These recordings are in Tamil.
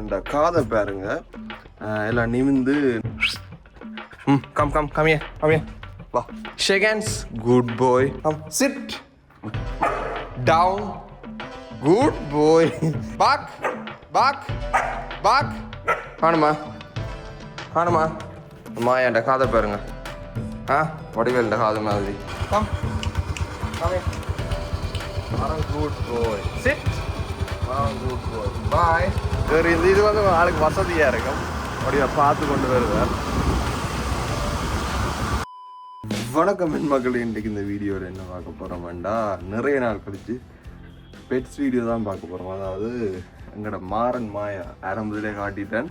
இந்த காதை பாருங்க. எல்லாம் நிமிந்து. ம் கம் கம் கம் ஏ கம் ஏ வா. Shake hands good boy come sit down good boy back back back காணுமா காணுமா அம்மா என்கிட்ட காதை பாருங்க. ஆ? வடிவேல் காது மாதிரி. Come come good boy sit good boy boy வேறு இந்த இது வந்து ஆளுக்கு வசதியாக இருக்கும். அப்படியே பார்த்து கொண்டு வருவேன் வணக்கம் என் மக்கள் இன்றைக்கு இந்த வீடியோவில் என்ன பார்க்க போகிறோம்டா நிறைய நாள் கழிச்சு பெட்ஸ் வீடியோ தான் பார்க்க போகிறோம் அதாவது எங்களோட மாறன் மாயா ஆரம்பத்திலே காட்டிட்டேன்.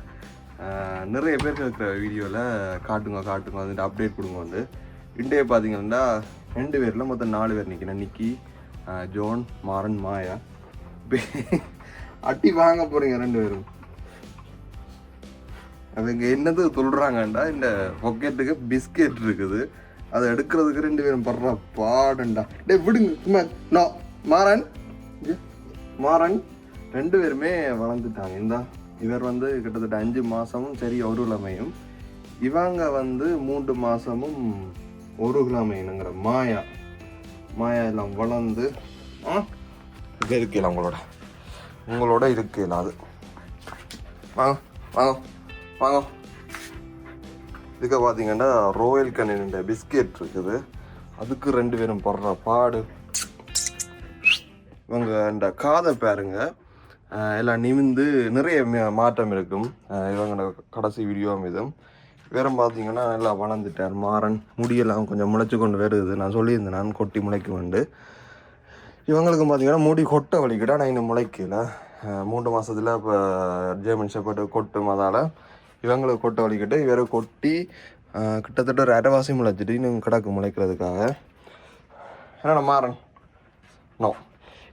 நிறைய பேர் இருக்கிற வீடியோவில் காட்டுங்க காட்டுங்க வந்துட்டு அப்டேட் கொடுங்க வந்து. இன்றைய பார்த்தீங்கன்னா ரெண்டு பேரில் மொத்தம் நாலு பேர் நிற்கிறேன் நிக்கி ஜோன் மாறன் மாயா. பே- அட்டி வாங்க போகிறீங்க ரெண்டு பேரும். அவங்க என்னது சொல்றாங்கண்டா இந்த பொக்கெட்டுக்கு பிஸ்கெட் இருக்குது. அதை எடுக்கிறதுக்கு ரெண்டு பேரும் படுற பாடுண்டா டே விடுங்க சும்மா நோ மாறன். மாறன் ரெண்டு பேருமே வளர்ந்துட்டாங்க. இந்தா இவர் வந்து கிட்டத்தட்ட அஞ்சு மாதமும் சரி ஒரு கிழமையும். இவங்க வந்து மூன்று மாதமும் ஒரு கிழமைனுங்கிற மாயா. மாயா எல்லாம் வளர்ந்து ஆ இருக்கலாம் உங்களோட. உங்களோட இருக்கலாம் அது. வாங்க வாங்க வாங்க. இதுக்கு பார்த்தீங்கன்னா ரோயல் கனின்ற பிஸ்கெட் இருக்குது. அதுக்கு ரெண்டு பேரும் போடுற பாடு. இவங்க இந்த காதை பாருங்க. எல்லாம் நிமிந்து நிறைய மாற்றம் இருக்கும். இவங்க கடைசி வீடியோ மீதும். வேற பார்த்தீங்கன்னா நல்லா வளர்ந்துட்டார். மாறன் முடியெல்லாம் கொஞ்சம் முளைச்சு கொண்டு வருது. நான் சொல்லியிருந்தேன் நான் கொட்டி முளைக்கு வந்து இவங்களுக்கு பார்த்தீங்கன்னா முடி கொட்ட வலிக்கிட்ட நான் இன்னும் முளைக்கல. மூன்று மாதத்தில் இப்போ ஜெர்மன் ஷெப்பர்டு கொட்டும் அதால் இவங்களுக்கு கொட்ட வலிக்கிட்டு இவரை கொட்டி கிட்டத்தட்ட ஒரு அரைவாசி முளைச்சிட்டு இன்னும் கிடக்கு முளைக்கிறதுக்காக. என்னடா மாறன். நோ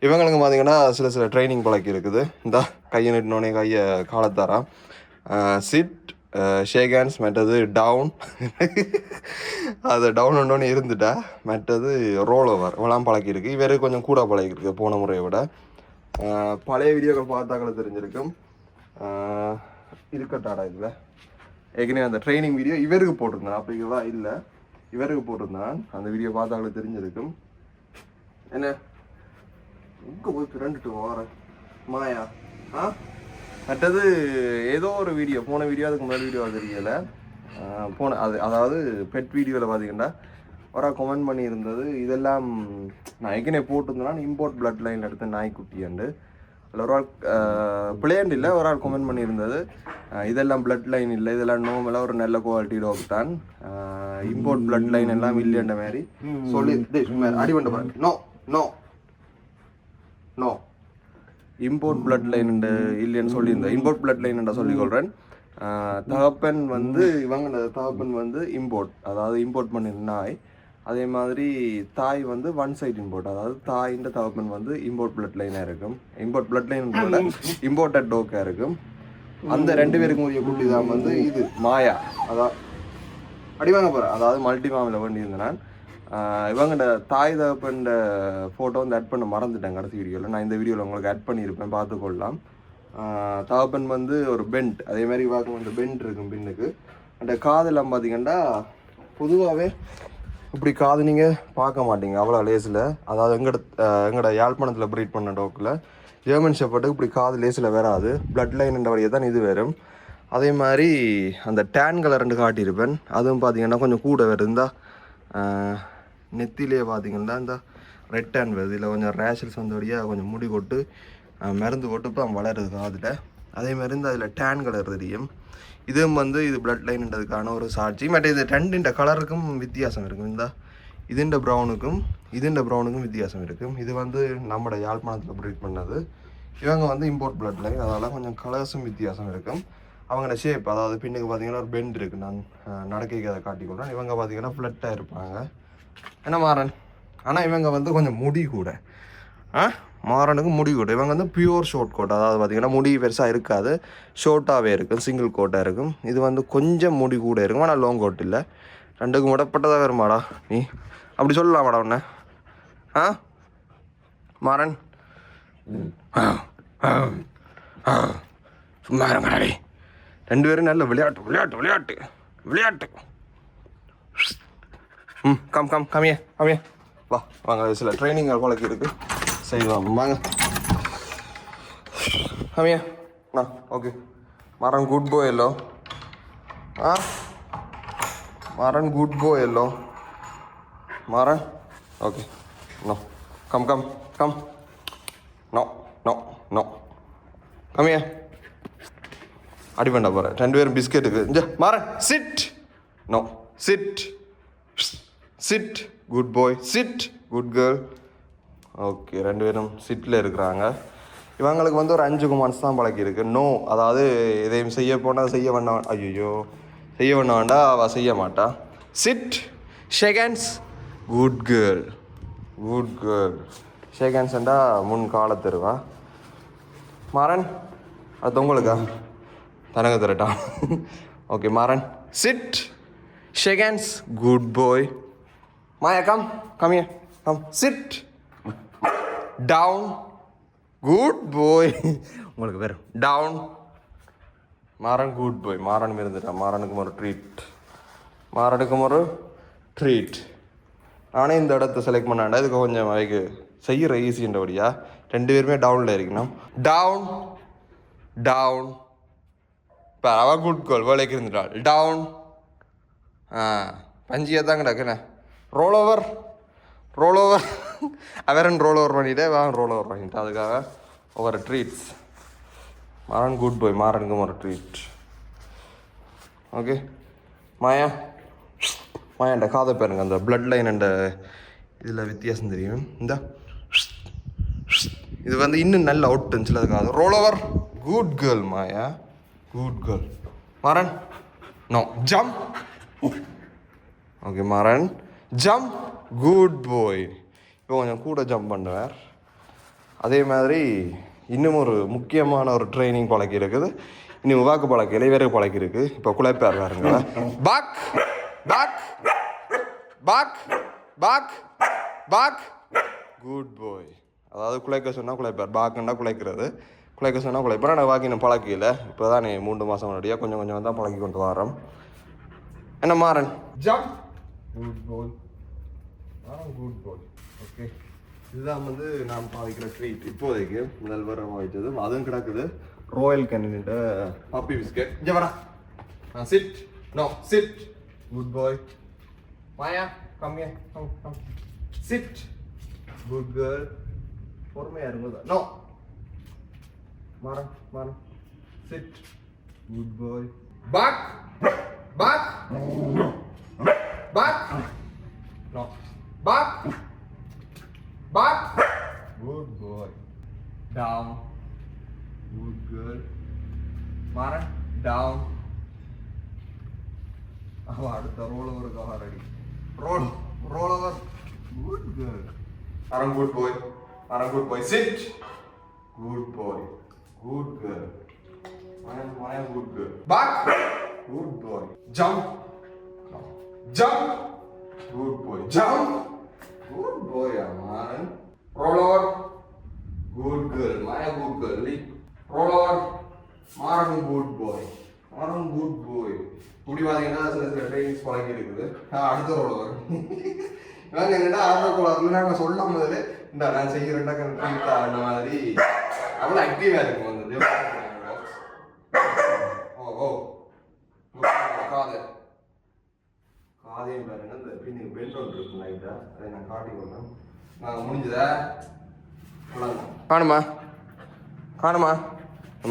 இவங்களுக்கு பார்த்தீங்கன்னா சில சில ட்ரைனிங் பழக்கி இருக்குது. இந்த கையை நிட்டினோடனே கையை காலத்தாரா? சிட் ஷேக் ஹேண்ட்ஸ் மற்றது டவுன் அது டவுன் ஒன்று இருந்துட்டா மற்றது ரோல் ஓவர் இவெல்லாம் பழக்கியிருக்கு இவர் கொஞ்சம் கூட பழகிருக்கு போன முறையை விட. பழைய வீடியோக்கள் பார்த்தாக்கள தெரிஞ்சிருக்கும். இருக்கட்டாடா இதில். ஏற்கனவே அந்த ட்ரைனிங் வீடியோ இவருக்கு போட்டிருந்தேன். அப்படிங்களா இல்லை. இவருக்கு போட்டிருந்தான். அந்த வீடியோ பார்த்தாக்கள தெரிஞ்சிருக்கும். என்ன? எங்க போய் பிறண்டுட்டு வரேன் மாயா? ஆ? மற்றது ஏதோ ஒரு வீடியோ போன வீடியோ அதுக்கு முன்னாடி வீடியோ தெரியல. போன அது அதாவது பெட் வீடியோவில் பார்த்தீங்கன்னா ஒரு ஆள் கமெண்ட் பண்ணியிருந்தது இதெல்லாம் நான் ஏற்கனவே போட்டிருந்தேன்னா இம்போர்ட் பிளட் லைன் எடுத்த நாய்க்குட்டியாண்டு அதில் ஒரு ஆள் பிளேண்ட் இல்லை ஒரு ஆள் கமெண்ட் பண்ணியிருந்தது இதெல்லாம் பிளட் லைன் இல்லை இதெல்லாம் நோமெல்லாம் ஒரு நல்ல குவாலிட்டி டாக் தான். இம்போர்ட் பிளட் லைன் எல்லாம் இல்லைன்ற மாதிரி சொல்லி டேய், சும்மா இரு. அடி பண்ண no no no import blood line இல்லைன்னு சொல்லியிருந்தேன். இம்போர்ட் பிளட் லைன் சொல்லிக்கொள்கிறேன் தகப்பன் வந்து இவங்க தகப்பன் வந்து இம்போர்ட் அதாவது இம்போர்ட் பண்ணியிருந்த நாய். அதே மாதிரி தாய் வந்து ஒன் சைட் இம்போர்ட் அதாவது தாயின் தகப்பன் வந்து இம்போர்ட் பிளட் லைனாக இருக்கும். இம்போர்ட் பிளட் லைன் இம்போர்ட்டட் டோக்காக இருக்கும். அந்த ரெண்டு பேருக்கும் உரிய குட்டி தான் வந்து இது மாயா. அதான் அடிவாங்க போகிறேன் அதாவது மல்டி மாமில் வேண்டியிருந்தேன் நான். இவங்கட தாய் தகப்பன் ஃபோட்டோ வந்து ஆட் பண்ண மறந்துட்டேன் கடைசி வீடியோவில் நான் இந்த வீடியோவில் உங்களுக்கு ஆட் பண்ணியிருப்பேன் பார்த்துக்கொள்ளலாம். தகப்பன் வந்து ஒரு பெண்ட் அதே மாதிரி பார்க்கும் அந்த பெண்ட் இருக்கும் பின்னுக்கு. அந்த காதெல்லாம் பார்த்தீங்கன்னா பொதுவாகவே இப்படி காது நீங்கள் பார்க்க மாட்டீங்க அவ்வளோ லேஸில் அதாவது எங்கட எங்கட யாழ்ப்பாணத்தில் ப்ரீட் பண்ண டோக்கில் ஜெர்மன் ஷெப்பர்ட்டுக்கு இப்படி காது லேஸில் வராது. பிளட் லைன்ன்ற வழியை தான் இது வரும். அதே மாதிரி அந்த டேன் கலர் ரெண்டு காட்டியிருப்பேன். அதுவும் பார்த்தீங்கன்னா கொஞ்சம் கூட வருது? நெத்திலே பார்த்தீங்கன்னா இந்த ரெட் டேன் வருது இல்லை கொஞ்சம் ரேஷல்ஸ் வந்தபடியாக கொஞ்சம் முடி கொட்டு மருந்து போட்டு இப்போ வளருது காதில் அதே மாதிரி இந்த அதில் டேன் கலர் தெரியும். இதுவும் வந்து இது பிளட் லைன்ன்றதுக்கான ஒரு சாட்சி. மற்ற இது ரெண்டுன்ற கலருக்கும் வித்தியாசம் இருக்கும். இந்த இதுண்ட ப்ரௌனுக்கும் இதுண்ட ப்ரௌனுக்கும் வித்தியாசம் இருக்கும். இது வந்து நம்மட யாழ்ப்பாணத்தில் ப்ரீட் பண்ணது. இவங்க வந்து இம்போர்ட் பிளட் லைன் அதனால் கொஞ்சம் கலர்ஸும் வித்தியாசம் இருக்கும். அவங்களோட ஷேப் அதாவது பின்னுக்கு பார்த்தீங்கன்னா ஒரு பெண்ட் இருக்குது நான் நடக்கைக்கு அதை காட்டிக்கொள்கிறேன் இவங்க பார்த்தீங்கன்னா ஃப்ளட்டாக இருப்பாங்க. என்ன மாறன்? ஆனால் இவங்க வந்து கொஞ்சம் முடி கூட. ஆ? மாறனுக்கு முடி கூட. இவங்க வந்து பியூர் ஷோர்ட் கோட் அதாவது பார்த்தீங்கன்னா முடி பெருசாக இருக்காது. ஷோர்ட்டாகவே இருக்கும். சிங்கிள் கோட்டாக இருக்கும். இது வந்து கொஞ்சம் முடி கூட இருக்கும். ஆனால் லாங் கோட் இல்லை. ரெண்டுக்கும் முடப்பட்டதாக வருமாடா நீ? அப்படி சொல்லலாமாடா உன்ன? ஆ? மாறன்? சும்மா இருங்கடா ரெண்டு பேரும் நல்ல விளையாட்டு விளையாட்டு விளையாட்டு விளையாட்டு. ம் கம் கம் கம்மியே கம்மியே வா வாங்க சில ட்ரைனிங் குழக்கி இருக்கு செய்வோம் வாங்க கம்மியே அண்ணா ஓகே மரம் குட் போய் எல்லோ ஆ மரன் குட் போய் எல்லோ மரன் okay no come come come no no no கம்மியா அடி வேண்டா போகிறேன் ரெண்டு பேரும் பிஸ்கெட்டுக்கு இஞ்ச Maran sit no sit sit good boy sit good girl okay ரெண்டு பேரும் சிட்டில் இருக்கிறாங்க. இவங்களுக்கு வந்து ஒரு அஞ்சு குமான்ஸ் தான் பழக்கியிருக்கு நோ அதாவது எதையும் செய்ய போனால் செய்ய வேண்டாம். ஐயோ செய்ய வேண்டாம் வேண்டாம் அவள் செய்ய மாட்டா. Sit shake hands good girl good girl ஷேகன்ஸ்ண்டா முன் காலை தருவா மாறன் அது உங்களுக்கா? தனக்கு தரட்டான் okay Maran. Sit shake hands good boy Maya come come here. Come sit down good boy உங்களுக்கு பேர் down Maran good boy Maran இருந்துட்டான் மாறனுக்கும் ஒரு ட்ரீட் மாறனுக்கும் ஒரு ட்ரீட் நானே இந்த இடத்த செலக்ட் பண்ணாண்டா இதுக்கு கொஞ்சம் அவைக்கு செய்கிற ஈஸின்றபடியா ரெண்டு பேருமே டவுனில் இருக்கணும். டவுன் டவுன் இப்போ அவன் குட் கோல் வேலைக்கு இருந்துட்டாள் டவுன் ஆ பஞ்சியாக தான் கிடக்குண்ணே ரோல் ஓவர் ரோல் ஓவர் அவரன் ரோல் ஓவர் பண்ணிட்டே வாங்க ரோல் ஓவர் பண்ணிட்டு அதுக்காக ஒவ்வொரு ட்ரீட்ஸ் மாறன் குட் பாய் மாறனுக்கும் ஒரு ட்ரீட் ஓகே மாயா. மாயாண்ட காதை பாருங்க அந்த பிளட் லைன் அண்ட இதில் வித்தியாசம் தெரியும். இந்த. இது வந்து இன்னும் நல்ல அவுட் டென்ஸில் இருக்காது roll over good girl Maya. Good girl Maran. No jump okay Maran. Jump good boy இப்போ கொஞ்சம் கூட ஜம்ப் பண்ணுவார் அதே மாதிரி இன்னும் ஒரு முக்கியமான ஒரு ட்ரைனிங் பழக்கி இருக்குது. இன்னும் வாக்கு பழக்கம் இளைவேறு பழக்கி இருக்கு. இப்போ குழப்பார் பாருங்க. பாக் பாக் பாக் பாக் பாக் குட் பாய் அதாவது குலைக்க சொன்னால் குலைப்பார் பாக்குன்னா குலைக்கிறது குலைக்க சொன்னால் குலைப்பார் ஆனால் வாக்கி இன்னும் பழக்கல இப்போ தான் மூன்று மாதம் முன்னாடியாக கொஞ்சம் கொஞ்சம் தான் பழக்கி கொண்டு வரோம். என்ன Maran? Jump good boy good boy okay இதுதான் வந்து நாம் பாவிக்கிற ட்ரீட் இப்போதைக்கு முதல் வர வாய்ச்சது அதுவும் கிடக்குது. ராயல் கன்னிட்ட பப்பி பிஸ்கெட் இங்கே வரா sit no sit good boy Maya கம்மியா come come sit good girl பொறுமையா இருந்தது no Maran Maran. Sit good boy back back back no back Back. Good boy. Down. Good girl. Maran. Down. அவ அடுத்த roll over ready roll roll over good girl அரம் good boy அரம் good boy sit good boy good girl மயம் மயம் good girl back good boy jump jump good boy jump Good boy, Aman. Roll over. Good girl. Maya, good girl. Leap. Roll over. Maran good boy Maran good boy இப்படி பார்த்தீங்கன்னா சில சில ட்ரைனிங்ஸ் பழகி இருக்குது அடுத்த ரோல் வரும் என்னடா ஆர்டர் கோளாறுல நாங்கள் சொல்லும் போது இந்த நான் செய்கிறேன்டா கண்டிப்பாக அந்த மாதிரி அவ்வளோ ஆக்டிவாக இருக்கும் வந்தது ஓ ஓ காது காதையும் பாருங்க இந்த பின்னுக்கு பெல்ட் ஒன்று இருக்கும் லைட்டாக அதை நான் காட்டி கொண்டேன் நான் முடிஞ்சதா? காணுமா? காணுமா?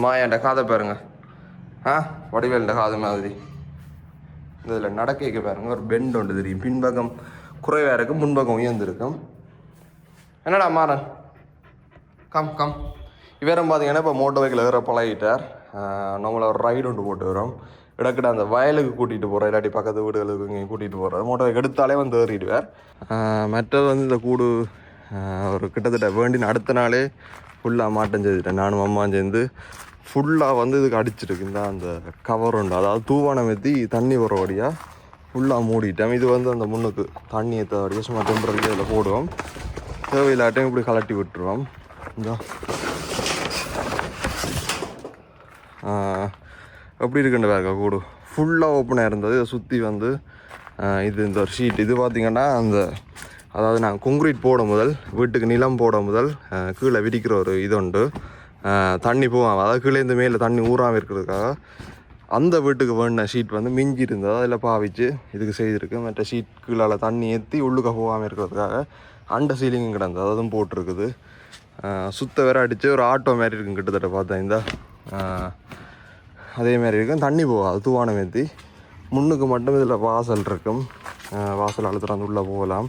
மாயாண்ட காதை பாருங்க. ஆ வடிவேல்ட காது மாதிரி. இதில் நடக்க பாருங்க. ஒரு பெண்ட் ஒன்று தெரியும். பின்பக்கம் குறைவாக இருக்கும் முன்பக்கம் உயர்ந்திருக்கும். என்னடா மாறன்? கம் கம் இவரும் பார்த்தீங்கன்னா இப்போ மோட்டர் பைக்கில் வேறு பழகிட்டார் நம்மளை ஒரு ரைடு ஒன்று போட்டு வரோம் இடக்கிட அந்த வயலுக்கு கூட்டிகிட்டு போகிறோம் இல்லாட்டி பக்கத்து வீடுகளுக்கு இங்கே கூட்டிகிட்டு போகிறோம் மோட்டர் எடுத்தாலே வந்து ஏறிடுவார். மற்றது வந்து இந்த கூடு ஒரு கிட்டத்தட்ட வேண்டின அடுத்த நாளே ஃபுல்லாக மாட்டம் செய்துட்டேன். நானும் அம்மாவும் சேர்ந்து ஃபுல்லாக வந்து இதுக்கு அடிச்சிருக்கு. இந்த அந்த கவர் உண்டு. அதாவது தூவானம் ஏற்றி தண்ணி வரபடியாக ஃபுல்லாக மூடிட்டேன். இது வந்து அந்த முன்னுக்கு தண்ணி ஏற்றபடியாக சும்மா டெம்பரரி அதில் போடுவோம். தேவையில்லாட்டையும் இப்படி கலட்டி விட்டுருவோம். இந்த. எப்படி இருக்குன்னு பாருங்க கூடு. ஃபுல்லாக ஓப்பனாக இருந்தது இதை சுற்றி வந்து இது இந்த ஒரு ஷீட் இது பார்த்திங்கன்னா அந்த அதாவது நாங்கள் கொங்க்ரீட் போட முதல் வீட்டுக்கு நிலம் போட முதல் கீழே விரிக்கிற ஒரு இது உண்டு. தண்ணி போவாங்க அதாவது கீழேருந்து மேலே தண்ணி ஊறாமல் இருக்கிறதுக்காக அந்த வீட்டுக்கு வேண்டின ஷீட் வந்து மிஞ்சி இருந்தது அதில் பாவிச்சு இதுக்கு செய்திருக்கு. மற்ற ஷீட் கீழால் தண்ணி ஏற்றி உள்ளுக்க போகாமல் இருக்கிறதுக்காக அண்டர் சீலிங்கும் கிடந்தது. அதுவும் போட்டிருக்குது. சுத்த வேற அடித்து ஒரு ஆட்டோ மாதிரி இருக்கும் கிட்டத்தட்ட பார்த்தா. இந்த அதே மாதிரி இருக்கும் தண்ணி போகாது தூவானம் ஏற்றி முன்னுக்கு மட்டும் இதில் வாசல் இருக்கும். வாசல் அழுத்துற அந்த உள்ளே போகலாம்.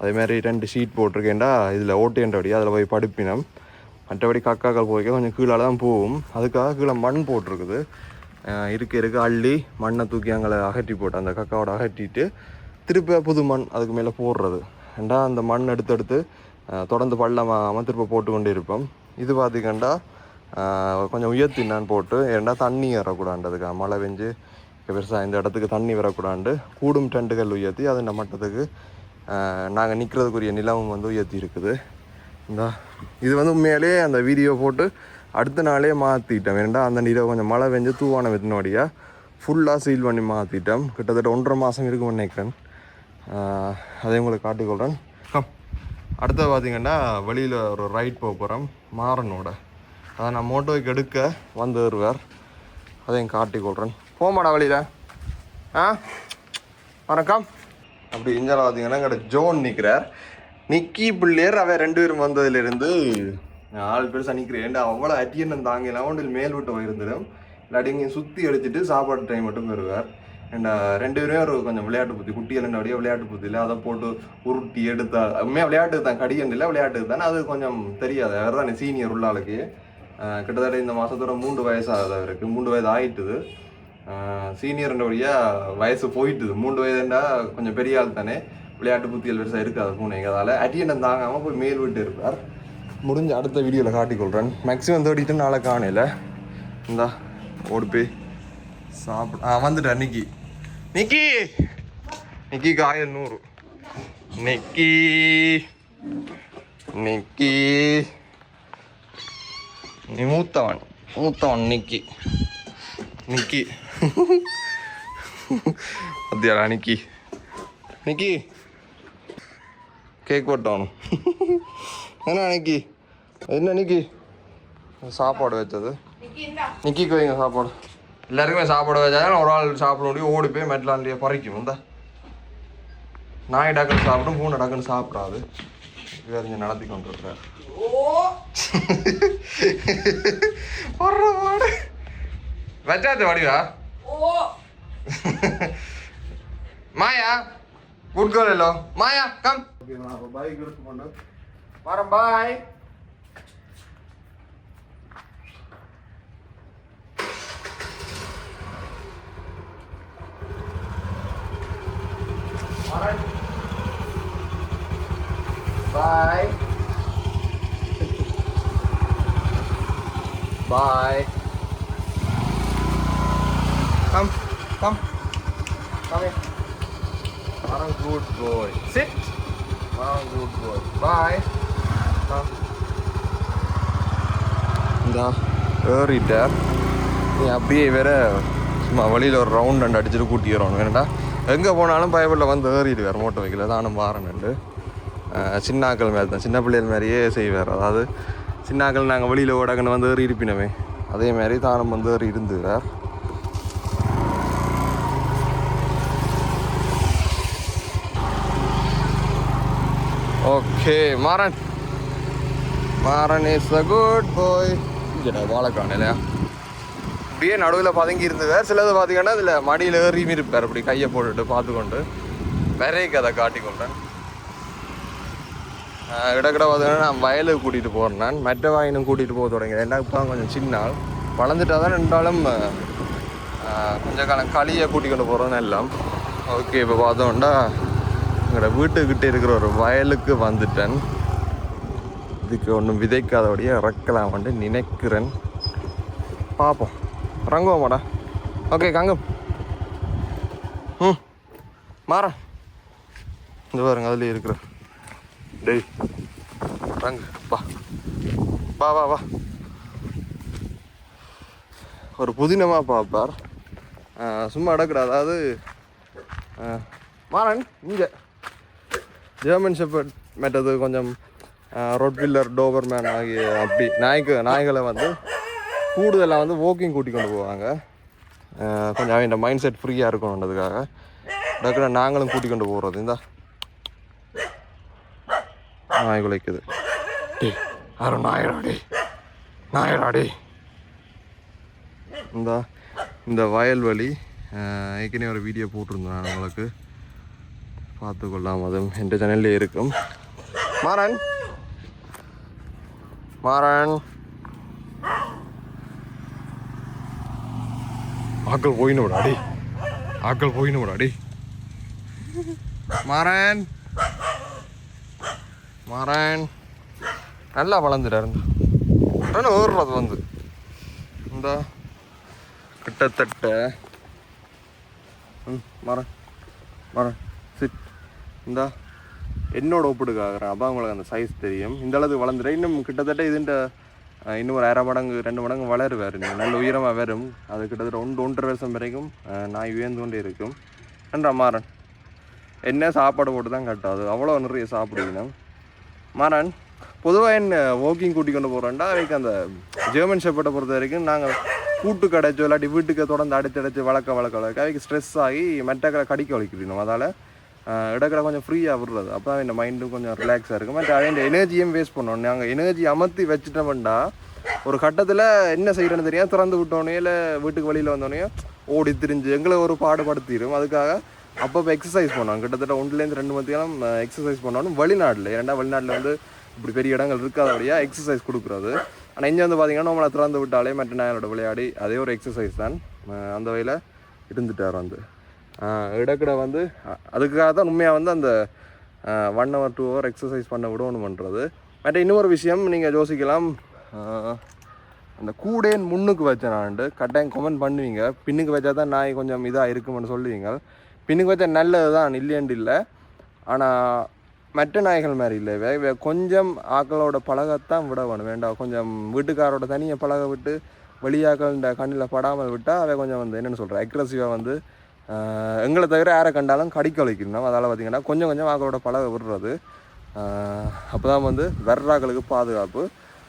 அதே மாதிரி ரெண்டு ஷீட் போட்டிருக்கேன்டா இதில் ஓட்டேன்றபடி அதில் போய் படுப்பினம். மற்றபடி கக்காக்கள் போய்க்க கொஞ்சம் கீழே தான் போகும். அதுக்காக கீழே மண் போட்டிருக்குது. இருக்க இருக்க. அள்ளி மண்ணை தூக்கி அங்கே அகற்றி போட்டு அந்த கக்காவோட அகற்றிட்டு திருப்பி புது மண் அதுக்கு மேலே போடுறது. ஏண்டா அந்த மண் எடுத்து எடுத்து தொடர்ந்து பள்ளமாக திருப்ப போட்டு கொண்டு இருப்போம் இது பார்த்திங்கண்டா கொஞ்சம் உயர்த்தி நான் போட்டு ஏன்னா தண்ணி ஏறக்கூடாண்டதுக்கு மழை பெஞ்சு பெருசாக இந்த இடத்துக்கு தண்ணி வரக்கூடாண்டு கூடும் டெண்டுகள் உயர்த்தி அது இந்த மட்டத்துக்கு நாங்கள் நிற்கிறதுக்குரிய நிலமும் வந்து உயர்த்தி இருக்குது. இந்த இது வந்து உண்மையிலேயே அந்த வீடியோ போட்டு அடுத்த நாளே மாற்றிட்டோம் ஏன்டா அந்த நிலவு கொஞ்சம் மழை பெஞ்சு தூவான வெத்தினோடியாக ஃபுல்லாக சீல் பண்ணி மாற்றிட்டோம் கிட்டத்தட்ட ஒன்றரை மாதம் இருக்கும் நினைக்கிறேன். அதை உங்களுக்கு காட்டிக்கொள்கிறேன் அடுத்தது அடுத்து பார்த்தீங்கன்னா வெளியில் ஒரு ரைட் போக போகிறோம் மாறனோட. அதை நான் மோட்டோவுக்கு எடுக்க வந்து வருவார் அதையும் காட்டி கொள்கிறேன் போமாடா வழியில். ஆ? வணக்கம். அப்படி இஞ்சால பார்த்தீங்கன்னா கிட்ட ஜோன் நிற்கிறார் நிக்கி பிள்ளையர் அவன் ரெண்டு பேரும் வந்ததுலேருந்து ஆள் பெருசாக நிற்கிறேன் அவ்வளோ அட்டியன் தாங்க ஒன்றில் மேல் விட்டு போயிருந்துடும் இல்லாட்டி இங்கே சுற்றி அடிச்சுட்டு சாப்பாடு டைம் மட்டும் வருவார். அண்ட் ரெண்டு பேருமே ஒரு கொஞ்சம் விளையாட்டு புத்தி குட்டியில் அப்படியே விளையாட்டு புத்தியில் அதை போட்டு உருட்டி எடுத்தா உண்மையாக விளையாட்டு தான் கடியன் விளையாட்டுக்கு விளையாட்டு தானே அது கொஞ்சம் தெரியாது. வேறு தானே சீனியர் உள்ளாளுக்கு. கிட்டத்தட்ட இந்த மாதத்தோட மூன்று வயசாகுது அவருக்கு மூன்று வயது ஆயிட்டுது சீனியர்ன்றபடியா வயசு போயிட்டுது. மூன்று வயதுண்டா கொஞ்சம் பெரிய ஆள் தானே. விளையாட்டு புத்தியல் பெருசாக இருக்காது பூனைக்கு அதால் அட்டியன் தாங்காமல் போய் மேல் விட்டு இருப்பார். முடிஞ்ச அடுத்த வீடியோவில் காட்டிக்கொள்கிறேன் மேக்ஸிமம் தேடிட்டு நாளை காணையில் இந்தா ஓடி போய் சாப்பிட ஆ வந்துட்டேன் நிக்கி. நிக்கி! நிக்கிக்கு ஆயிரம் நூறு. நிக்கி. நிக்கி. நீ மூத்தவன். மூத்தவன் நிக்கி. நிக்கி. அத்தியாடா நிக்கி. நிக்கி. கேக் வெட்டணும். என்ன நிக்கி? என்ன நிக்கி? சாப்பாடு வச்சது. நிக்கிக்கு வைங்க சாப்பாடு. எல்லாருக்குமே சாப்பாடு வச்சாதான் ஒரு ஆள் சாப்பிட முடியும். ஓடி போய் மெட்லாண்டியை பறிக்கும். இந்த. நாய் டக்குன்னு சாப்பிடும் பூனை டக்குன்னு சாப்பிடாது. வேறு இங்கே நடத்தி கொண்டு மாடு வச்சாச்சு வடிவா Maya good girl hello Maya come bike எடுத்து கொண்டு வரேன் பாய் Bye. Bye. Come, come, come here. What a good boy. Sit. What a good boy. Bye. Come. இந்த ஏறிட்டார் நீ அப்படியே வேற சும்மா வழியில் ஒரு ரவுண்ட் அண்ட் அடிச்சுட்டு கூட்டி வரணும் வேணடா எங்கே போனாலும் பயப்படல வந்து ஏறிடுவார் மோட்டோ வைக்கல தானும் வாரணுண்டு சின்னாக்கள் மாதிரி தான் சின்ன பிள்ளைகள் மாதிரியே செய்வார் அதாவது சின்னாக்கள் நாங்கள் வெளியில் ஓடகன்னு வந்து ஏறி இருப்பினவே அதே மாதிரி தானும் வந்து ஏறி இருந்துவார் okay Maran. Maran is a good boy இங்கடா வாழைக்கான இல்லையா அப்படியே நடுவில் பதுங்கி இருந்தவர் சிலது பார்த்தீங்கன்னா இதில் மடியில் ஏறியும் இருப்பார். அப்படி கையை போட்டுட்டு பார்த்துக்கொண்டு விரைக்கு அதை காட்டிக்கொண்டேன். இடக்கிட பார்த்தீங்கன்னா நான் வயலுக்கு கூட்டிகிட்டு போகிறேன் நான் மெட்ட வாயினும் கூட்டிகிட்டு போக தொடங்கி ஏன்னா இப்போ கொஞ்சம் சின்ன ஆள். வளர்ந்துட்டா தான் ரெண்டாலும் கொஞ்ச காலம் களியை கூட்டிக்கொண்டு போகிறோன்னு எல்லாம். ஓகே இப்போ பார்த்தோம்னா எங்களோட வீட்டுக்கிட்ட இருக்கிற ஒரு வயலுக்கு வந்துட்டேன். இதுக்கு ஒன்றும் விதைக்காதபடியே வந்து நினைக்கிறேன். பார்ப்போம் இறங்குவோமாடா ஓகே கங்கம். ம் மாற. இந்த பாருங்க அதுலேயே இருக்கிற டேய் வாங்க வா. வா வா வா. ஒரு புதினமாக பார்ப்பார் சும்மா அடக்கூடாது அதாவது மாறன் இங்கே. ஜெர்மன் ஷெப்பர்ட் மெட்டது கொஞ்சம் ரொட்வில்லர் டோபர்மேன் ஆகிய அப்படி நாய்க்கு நாய்களை வந்து கூடுதலாக வந்து வாக்கிங் கூட்டி கொண்டு போவாங்க. கொஞ்சம் அவன் மைண்ட் செட் ஃப்ரீயாக இருக்கணுன்றதுக்காக டக்குனா நாங்களும் கூட்டி கொண்டு போகிறது இந்தா. நாய் குலைக்குது டே யாரும் நாயடாடி நாயடாடி இந்த இந்த வயல்வெளி ஏற்கனவே ஒரு வீடியோ போட்டிருந்தேன் நான் உங்களுக்கு. பார்த்து கொள்ளலாம் அதுவும் எந்த சேனல்லே இருக்கும். மாறன். மாறன். ஆக்கள் போயின்னு விடாடி ஆக்கள் போயின்னு விடாடி மாறன். மரன் நல்லா வளர்ந்துட்டாரு உடனே ஓடுறது வந்து. இந்த. கிட்டத்தட்ட. ம் மரம் மரம் சிட் இந்த. என்னோட ஒப்பிடுக்காகிறேன். அப்போ உங்களுக்கு அந்த சைஸ் தெரியும். இந்த அளவுக்கு வளர்ந்துடும் இன்னும் கிட்டத்தட்ட இதுண்ட இன்னும் ஒரு அரை மடங்கு ரெண்டு மடங்கு வளருவார். நீங்கள் நல்ல உயரமாக வரும். அது கிட்டத்தட்ட ஒன்று ஒன்றரை வருஷம் வரைக்கும் நாய் உயர்ந்து கொண்டே இருக்கும். நன்றா மாறன். என்ன சாப்பாடு போட்டு தான் கட்டாது அவ்வளோ நிறைய சாப்பிடுவீங்க மாறன் பொதுவாக என்ன வாக்கிங் கூட்டி கொண்டு போகிறோம்டா அவைக்கு அந்த ஜெர்மன் ஷெப்பர்ட்டை பொறுத்த வரைக்கும் நாங்கள் கூட்டு கடைச்சோ இல்லாட்டி வீட்டுக்கு தொடர்ந்து அடைச்சு அடைச்சு வளர்க்க வளர்க்க வளர்க்க அவைக்கு ஸ்ட்ரெஸ் ஆகி மெட்டக்கரை கடிக்க வலிக்கிறோம் அதால். இடக்கடை கொஞ்சம் ஃப்ரீயாக விடுறது. அப்போ இந்த மைண்டும் கொஞ்சம் ரிலாக்ஸாக இருக்கும். மற்ற அவன் எனர்ஜியும் வேஸ்ட் பண்ணோம். நாங்கள் எனர்ஜி அமர்த்தி வச்சுட்டோம்டா ஒரு கட்டத்தில் என்ன செய்கிறேன்னு தெரியாது. திறந்து விட்டோன்னே இல்லை வீட்டுக்கு வெளியில் வந்தோடனே ஓடி திரிஞ்சு எங்களை ஒரு பாடுபடுத்திடும் அதுக்காக அப்பப்போ எக்ஸசைஸ் பண்ணுவாங்க. கிட்டத்தட்ட ஒன்றுலேருந்து ரெண்டு மத்தியானம் எக்ஸசைஸ் பண்ணணும் வெளிநாட்டில் ஏன்னா வெளிநாட்டில் வந்து இப்படி பெரிய இடங்கள் இருக்காதபடியாக எக்ஸசைஸ் கொடுக்குறது. ஆனால் இங்கே வந்து பார்த்தீங்கன்னா நம்மளை திறந்து விட்டாலே மற்ற நாயோட விளையாடி அதே ஒரு எக்ஸசைஸ் தான் அந்த வகையில் இருந்துட்டார் வந்து. இடக்கிட வந்து அதுக்காக தான் உண்மையாக வந்து அந்த one hour two hour exercise பண்ண விடணுமன்றது. மற்ற இன்னொரு விஷயம் நீங்கள் யோசிக்கலாம். அந்த கூடேன் முன்னுக்கு வச்ச நான் கட்டாயம் கமெண்ட் பண்ணுவீங்க. பின்னுக்கு வச்சா தான் நாய் கொஞ்சம் இதாக இருக்குமென்னு சொல்லுவீங்க. பின்னுக்கு வச்சா நல்லது தான் இல்லையண்டு இல்லை. ஆனால் மற்ற நாய்கள் மாதிரி இல்லை. வே கொஞ்சம் ஆக்களோட பழகத்தான் விட வேணும். வேண்டாம் கொஞ்சம் வீட்டுக்காரோட தனியை பழக விட்டு வெளியாக்கள்ன்ற கண்ணில் படாமல் விட்டால் அவை கொஞ்சம் வந்து என்னென்னு சொல்கிறேன் அக்ரெசிவாக வந்து எங்களை தவிர யாரை கண்டாலும் கடிக்க வைக்கணும். அதால் பார்த்திங்கன்னா கொஞ்சம் கொஞ்சம் ஆக்களோட பழக விடுறது. அப்போ தான் வந்து வர்றாக்களுக்கு பாதுகாப்பு.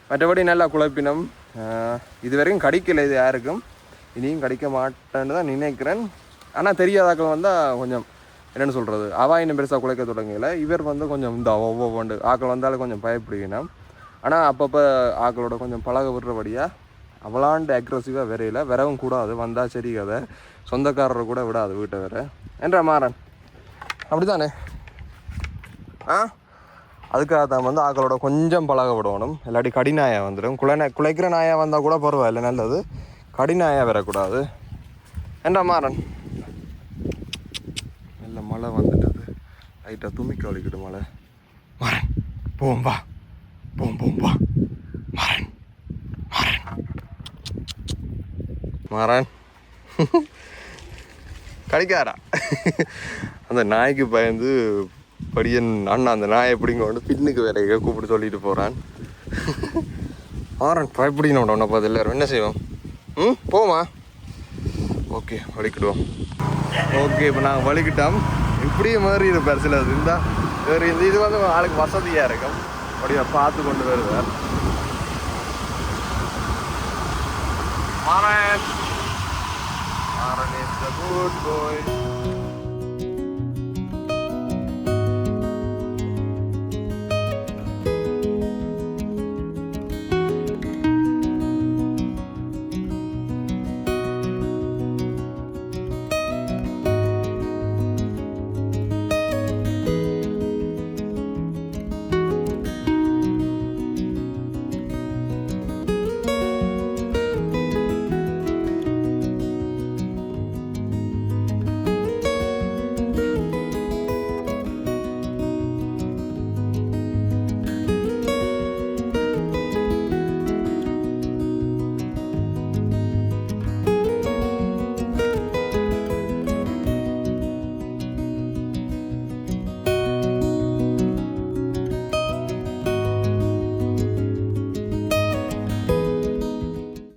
மற்றபடி நல்லா குழப்பினம். ஆஹ், இது வரைக்கும் கடிக்கலை இது யாருக்கும். இனியும் கடிக்க மாட்டேன்னு தான் நினைக்கிறேன். ஆனால் தெரியாதாக்கள் வந்தால் கொஞ்சம் என்னென்னு சொல்கிறது அவா இன்னும் பெருசாக குலைக்க தொடங்கல. இவர் வந்து கொஞ்சம் இந்த ஒவ்வொன்று ஆக்கள் வந்தாலும் கொஞ்சம் பயப்படுவினம் ஆனால் அப்பப்போ ஆக்களோட கொஞ்சம் பழக விடுறபடியாக அவளாண்டு அக்ரஸிவாக விரையில. வரவும் கூடாது. வந்தால் சரி கதை. சொந்தக்காரரை கூட விடாது வீட்டை வேற. என்ற மாறன்? அப்படிதானே ஆ? அதுக்காக தான் வந்து ஆக்களோட கொஞ்சம் பழக விடணும். இல்லாட்டி கடிநாயாக வந்துடும் குலை குலைக்கிற நாயாக வந்தால் கூட பரவாயில்ல. நல்லது. கடிநாயாக வரக்கூடாது. என்ற மாறன் நல்ல மழை வந்துட்டது லைட்டாக துமிக்க வலிக்கிட்டு மழை மாறன் போம் வா போம் போம் வா மாறன் மாறன் மாறன் கடிக்காரா அந்த நாய்க்கு பயந்து படியன் அண்ணா அந்த நாயை எப்படிங்க கொண்டு பின்னுக்கு வேலையை கூப்பிட்டு சொல்லிட்டு போகிறான் மாறன் பயப்படினோட உன்னை பார்த்து எல்லாரும் என்ன செய்வோம் ம் போமா ஓகே வலிக்கிடுவோம் ஓகே இப்போ நாங்கள் வலிக்கிட்டோம் இப்படியே மாறி இருப்பார் சிலது இருந்தால் வேறு இந்த இது வந்து ஆளுக்கு வசதியாக இருக்கும். அப்படியே பார்த்து கொண்டு வருவார். Maran. Maran is the good